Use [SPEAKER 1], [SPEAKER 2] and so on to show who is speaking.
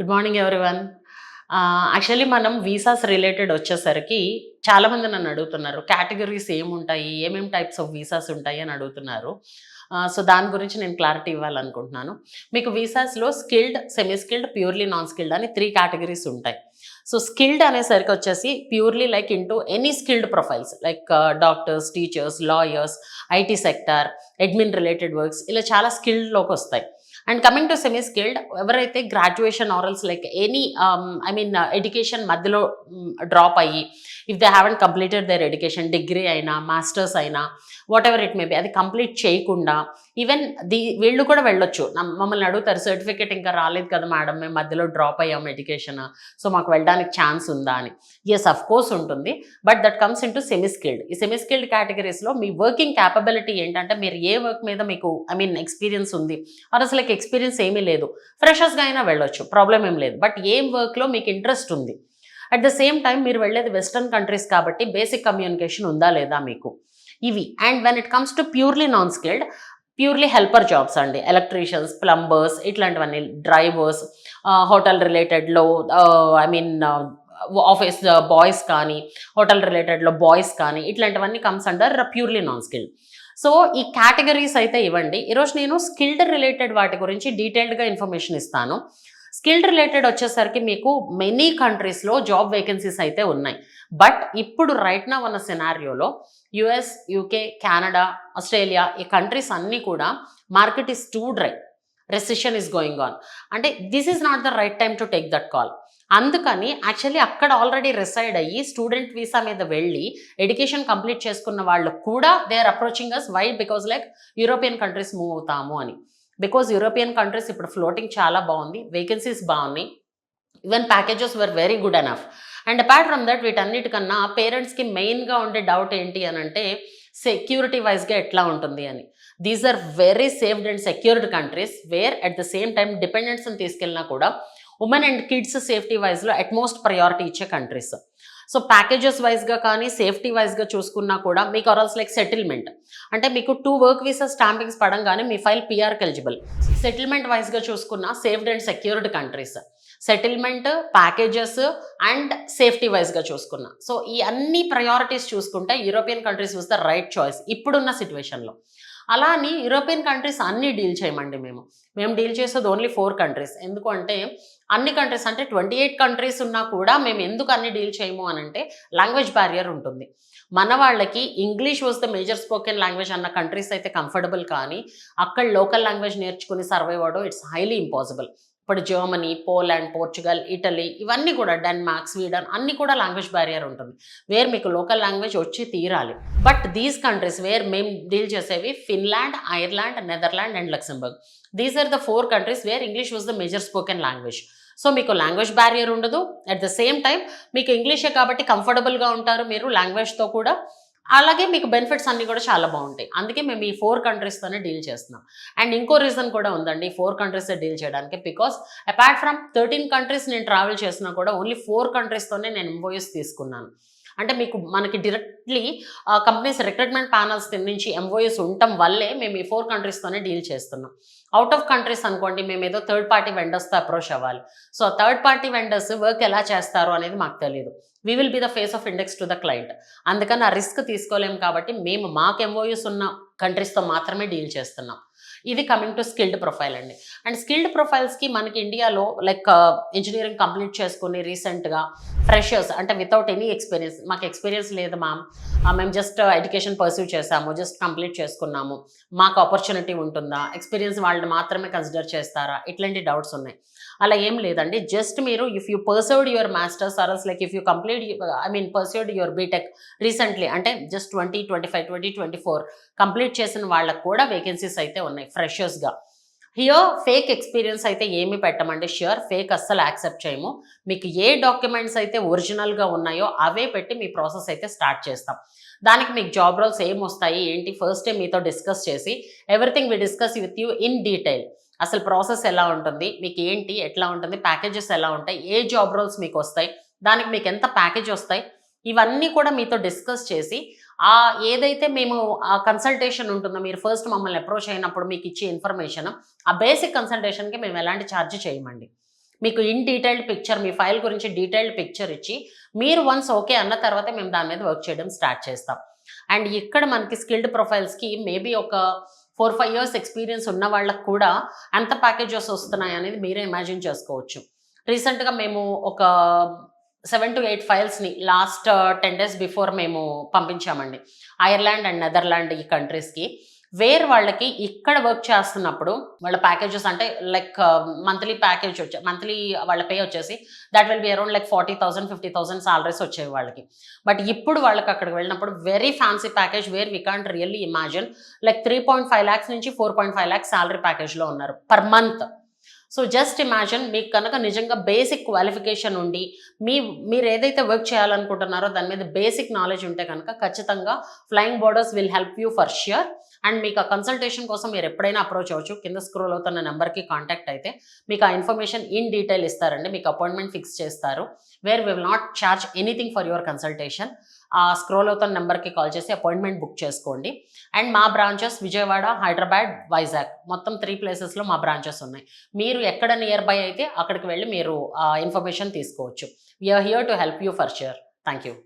[SPEAKER 1] Good morning everyone actually మనం visas related వచ్చేసరికి చాలామంది నన్ను అడుగుతున్నారు కేటగిరీస్ ఏముంటాయి? ఏమేమి టైప్స్ ఆఫ్ వీసాస్ ఉంటాయి? అని అడుగుతున్నారు. Uh, సో దాని గురించి నేను క్లారిటీ ఇవ్వాలనుకుంటున్నాను. మీకు వీసాస్లో skilled semi skilled purely non skilled అని త్రీ కేటగిరీస్ ఉంటాయి. సో స్కిల్డ్ అనేసరికి వచ్చేసి purely like into any skilled profiles like doctors teachers lawyers IT sector admin related works ఇలా చాలా స్కిల్డ్లోకి వస్తాయి. And coming to semi skilled ఎవరైతే graduation or else like any I mean education మధ్యలో mm, drop అయ్యి if they haven't completed their education degree అయినా masters అయినా whatever it may B అది కంప్లీట్ చేయకుండా ఈవెన్ ది వీళ్ళు కూడా వెళ్ళొచ్చు. మమ్మల్ని అడుగుతారు సర్టిఫికేట్ ఇంకా రాలేదు కదా మేడం మేము మధ్యలో డ్రాప్ అయ్యాం ఎడ్యుకేషన్ సో మాకు వెళ్ళడానికి ఛాన్స్ ఉందా అని. ఎస్ అఫ్ కోర్స్ ఉంటుంది. But that comes into semi skilled ఈ సెమీస్కిల్డ్ కేటగిరీస్లో మీ వర్కింగ్ క్యాపబిలిటీ ఏంటంటే మీరు ఏ వర్క్ మీద మీకు ఐ మీన్ ఎక్స్పీరియన్స్ ఉంది. ఆర్ అసలు ఎక్స్పీరియన్స్ ఏమీ లేదు. ఫ్రెషర్స్గా అయినా వెళ్ళొచ్చు. ప్రాబ్లం ఏం లేదు. బట్ ఏం వర్క్లో మీకు ఇంట్రెస్ట్ ఉంది? అట్ ద సేమ్ టైం మీరు వెళ్ళేది వెస్ట్రన్ కంట్రీస్ కాబట్టి బేసిక్ కమ్యూనికేషన్ ఉందా లేదా మీకు? ఇవి. And when it comes to purely non skilled purely helper jobs అండి. ఎలక్ట్రీషియన్స్ ప్లంబర్స్ ఇట్లాంటివన్నీ డ్రైవర్స్ హోటల్ రిలేటెడ్లో ఐ మీన్ ఆఫీస్ బాయ్స్ కానీ హోటల్ రిలేటెడ్లో బాయ్స్ కానీ ఇట్లాంటివన్నీ comes under purely non skilled so ఈ కేటగిరీస్ అయితే ఇవ్వండి. ఈరోజు నేను స్కిల్డ్ రిలేటెడ్ వాటి గురించి డీటెయిల్డ్గా ఇన్ఫర్మేషన్ ఇస్తాను. స్కిల్డ్ రిలేటెడ్ వచ్చేసరికి మీకు మెనీ కంట్రీస్లో జాబ్ వేకెన్సీస్ అయితే ఉన్నాయి. బట్ ఇప్పుడు రైట్ నా ఉన్న సినారియోలో యుఎస్ యూకే కెనడా ఆస్ట్రేలియా ఈ కంట్రీస్ అన్నీ కూడా market is too dry. Recession is going on అంటే this is not the right time to take that call అందుకని యాక్చువల్లీ అక్కడ ఆల్రెడీ రిసైడ్ అయ్యి స్టూడెంట్ వీసా మీద వెళ్ళి ఎడ్యుకేషన్ కంప్లీట్ చేసుకున్న వాళ్ళు కూడా they are approaching us why because like European countries move అవుతాము అని. బికాజ్ యూరోపియన్ కంట్రీస్ ఇప్పుడు ఫ్లోటింగ్ చాలా బాగుంది. వేకెన్సీస్ బాగున్నాయి. Even packages were very good enough and apart from that వీటన్నిటికన్నా పేరెంట్స్కి మెయిన్గా ఉండే డౌట్ ఏంటి అని అంటే సెక్యూరిటీ వైజ్గా ఎట్లా ఉంటుంది అని. These are very safed and secured countries where at the same time డిపెండెన్స్ని తీసుకెళ్ళినా కూడా ఉమెన్ అండ్ కిడ్స్ సేఫ్టీ వైజ్లో అట్మోస్ట్ ప్రయారిటీ ఇచ్చే కంట్రీస్ సో ప్యాకేజెస్ వైజ్గా కానీ సేఫ్టీ వైజ్గా చూసుకున్నా కూడా మీకు ఆర్ఎల్స్ లైక్ సెటిల్మెంట్ అంటే మీకు టూ వర్క్ వీసా స్టాంపింగ్స్ పడంగానే మీ ఫైల్ పిఆర్కి ఎలిజిబుల్ సెటిల్మెంట్ వైజ్గా చూసుకున్న safed and secured countries settlement packages and safety వైజ్గా చూసుకున్నా. సో ఈ అన్ని ప్రయారిటీస్ చూసుకుంటే European countries was the right choice ఇప్పుడున్న సిచ్యువేషన్లో అలా అని యూరోపియన్ కంట్రీస్ అన్నీ డీల్ చేయమండి మేము. మేము డీల్ చేసేది ఓన్లీ ఫోర్ కంట్రీస్ ఎందుకంటే అన్ని కంట్రీస్ అంటే ట్వంటీ ఎయిట్ కంట్రీస్ ఉన్నా కూడా మేము ఎందుకు అన్ని డీల్ చేయము అని అంటే లాంగ్వేజ్ బ్యారియర్ ఉంటుంది. మన వాళ్ళకి English was the major spoken language అన్న కంట్రీస్ అయితే కంఫర్టబుల్ కానీ అక్కడ లోకల్ లాంగ్వేజ్ నేర్చుకుని సర్వైవ్ అవ్వడం ఇట్స్ హైలీ ఇంపాసిబుల్ ఇప్పుడు జర్మనీ పోలాండ్ పోర్చుగల్ ఇటలీ ఇవన్నీ కూడా డెన్మార్క్ స్వీడన్ అన్ని కూడా లాంగ్వేజ్ బ్యారియర్ ఉంటుంది. వేర్ మీకు లోకల్ లాంగ్వేజ్ వచ్చి తీరాలి. బట్ దీస్ కంట్రీస్ వేర్ మేము డీల్ చేసేవి Finland Ireland Netherland and Luxembourg these are the four countries where English was the major spoken language so మీకు లాంగ్వేజ్ బ్యారియర్ ఉండదు. అట్ ద సేమ్ టైం మీకు ఇంగ్లీషే కాబట్టి కంఫర్టబుల్గా ఉంటారు మీరు లాంగ్వేజ్తో కూడా. అలాగే మీకు బెనిఫిట్స్ అన్నీ కూడా చాలా బాగుంటాయి. అందుకే మేము ఈ ఫోర్ కంట్రీస్తోనే డీల్ చేస్తున్నాం. అండ్ ఇంకో రీజన్ కూడా ఉందండి ఫోర్ కంట్రీస్ డీల్ చేయడానికి. Because apart from thirteen countries నేను ట్రావెల్ చేసినా కూడా ఓన్లీ ఫోర్ కంట్రీస్తోనే నేను ఎంఓఎస్ తీసుకున్నాను. అంటే మీకు మనకి డైరెక్ట్లీ కంపెనీస్ రిక్రూట్మెంట్ ప్యానల్స్ నుంచి ఎంఓఎస్ ఉండటం వల్లే మేము ఈ ఫోర్ కంట్రీస్తోనే డీల్ చేస్తున్నాం. అవుట్ ఆఫ్ కంట్రీస్ అనుకోండి మేము ఏదో థర్డ్ పార్టీ వెండర్స్తో అప్రోచ్ అవ్వాలి. So third party vendors work ఎలా చేస్తారు అనేది మాకు తెలియదు we will be the face of index to the client అందుకని ఆ రిస్క్ తీసుకోలేము కాబట్టి మేము మాకు ఎంఓయూస్ ఉన్న కంట్రీస్తో మాత్రమే డీల్ చేస్తున్నాం. ఇది కమింగ్ టు స్కిల్డ్ ప్రొఫైల్ అండి. అండ్ స్కిల్డ్ ప్రొఫైల్స్కి మనకి ఇండియాలో లైక్ ఇంజనీరింగ్ కంప్లీట్ చేసుకుని రీసెంట్గా ఫ్రెషర్స్ అంటే వితౌట్ ఎనీ ఎక్స్పీరియన్స్ మాకు ఎక్స్పీరియన్స్ లేదు మ్యామ్ ah, మేము జస్ట్ ఎడ్యుకేషన్ పర్సూ చేసాము జస్ట్ కంప్లీట్ చేసుకున్నాము. మాకు ఆపర్చునిటీ ఉంటుందా? ఎక్స్పీరియన్స్ వాళ్ళని మాత్రమే కన్సిడర్ చేస్తారా? ఇట్లాంటి డౌట్స్ ఉన్నాయి. అలా ఏం లేదండి. జస్ట్ మీరు if you pursued your masters RS like if you complete I mean pursued your BTech recently అంటే just twenty twenty five twenty twenty four complete చేసిన వాళ్ళకు కూడా వేకెన్సీస్ అయితే ఉన్నాయి. ఫ్రెషర్స్గా హియో ఫేక్ ఎక్స్పీరియన్స్ అయితే ఏమి పెట్టమండి? ష్యూర్ ఫేక్ అస్సలు యాక్సెప్ట్ చేయము. మీకు ఏ డాక్యుమెంట్స్ అయితే ఒరిజినల్గా ఉన్నాయో అవే పెట్టి మీ ప్రాసెస్ అయితే స్టార్ట్ చేస్తాం. దానికి మీకు జాబ్ రోల్స్ ఏం వస్తాయి? ఏంటి? ఫస్ట్ టైం మీతో డిస్కస్ చేసి everything we discuss with you in detail అసలు ప్రాసెస్ ఎలా ఉంటుంది? మీకు ఏంటి? ఎట్లా ఉంటుంది? ప్యాకేజెస్ ఎలా ఉంటాయి? ఏ జాబ్ రోల్స్ మీకు వస్తాయి? దానికి మీకు ఎంత ప్యాకేజ్ వస్తాయి? ఇవన్నీ కూడా మీతో డిస్కస్ చేసి ఆ ఏదైతే మేము ఆ కన్సల్టేషన్ ఉంటుందో మీరు ఫస్ట్ మమ్మల్ని అప్రోచ్ అయినప్పుడు మీకు ఇచ్చే ఇన్ఫర్మేషన్ ఆ బేసిక్ కన్సల్టేషన్కి మేము ఎలాంటి ఛార్జ్ చేయమండి. మీకు ఇన్ డీటెయిల్డ్ పిక్చర్ మీ ఫైల్ గురించి డీటెయిల్డ్ పిక్చర్ ఇచ్చి మీరు వన్స్ ఓకే అన్న తర్వాత మేము దాని మీద వర్క్ చేయడం స్టార్ట్ చేస్తాం. అండ్ ఇక్కడ మనకి స్కిల్డ్ ప్రొఫైల్స్కి మేబీ ఒక ఫోర్ ఫైవ్ ఇయర్స్ ఎక్స్పీరియన్స్ ఉన్న వాళ్ళకు కూడా ఎంత ప్యాకేజెస్ వస్తున్నాయి అనేది మీరే ఇమాజిన్ చేసుకోవచ్చు. రీసెంట్గా మేము ఒక సెవెన్ టు ఎయిట్ ఫైల్స్ని లాస్ట్ టెన్ డేస్ బిఫోర్ మేము పంపించామండి. ఐర్లాండ్ అండ్ నెదర్లాండ్ ఈ కంట్రీస్కి. వేర్ వాళ్ళకి ఇక్కడ వర్క్ చేస్తున్నప్పుడు వాళ్ళ ప్యాకేజెస్ అంటే లైక్ uh, మంత్లీ ప్యాకేజ్ వచ్చే మంత్లీ వాళ్ళ పే వచ్చేసి that will be around like forty thousand fifty thousand salaries వచ్చేవి వాళ్ళకి. బట్ ఇప్పుడు వాళ్ళకి అక్కడికి వెళ్ళినప్పుడు very fancy package where we can't really imagine like three point five lakhs నుంచి four point five lakhs salary ప్యాకేజ్లో ఉన్నారు per month so just imagine మీకు కనుక నిజంగా బేసిక్ క్వాలిఫికేషన్ ఉండి మీ మీరు ఏదైతే వర్క్ చేయాలనుకుంటున్నారో దాని మీద బేసిక్ నాలెడ్జ్ ఉంటే కనుక ఖచ్చితంగా flying borders will help you for sure. And మీకు ఆ కన్సల్టేషన్ కోసం మీరు ఎప్పుడైనా అప్రోచ్ అవ్వచ్చు. కింద స్క్రోల్ అవుతున్న నెంబర్కి కాంటాక్ట్ అయితే మీకు ఆ ఇన్ఫర్మేషన్ ఇన్ డీటెయిల్ ఇస్తారండి. మీకు అపాయింట్మెంట్ ఫిక్స్ చేస్తారు. Where we will not charge anything for your consultation. Scroll అవుతున్న నెంబర్కి కాల్ చేసి అపాయింట్మెంట్ బుక్ చేసుకోండి. అండ్ మా బ్రాంచెస్ విజయవాడ హైదరాబాద్ వైజాగ్ మొత్తం త్రీ ప్లేసెస్లో మా బ్రాంచెస్ ఉన్నాయి. మీరు ఎక్కడ నియర్ బై అయితే అక్కడికి వెళ్ళి మీరు ఇన్ఫర్మేషన్ తీసుకోవచ్చు. We are here to help you for sure thank you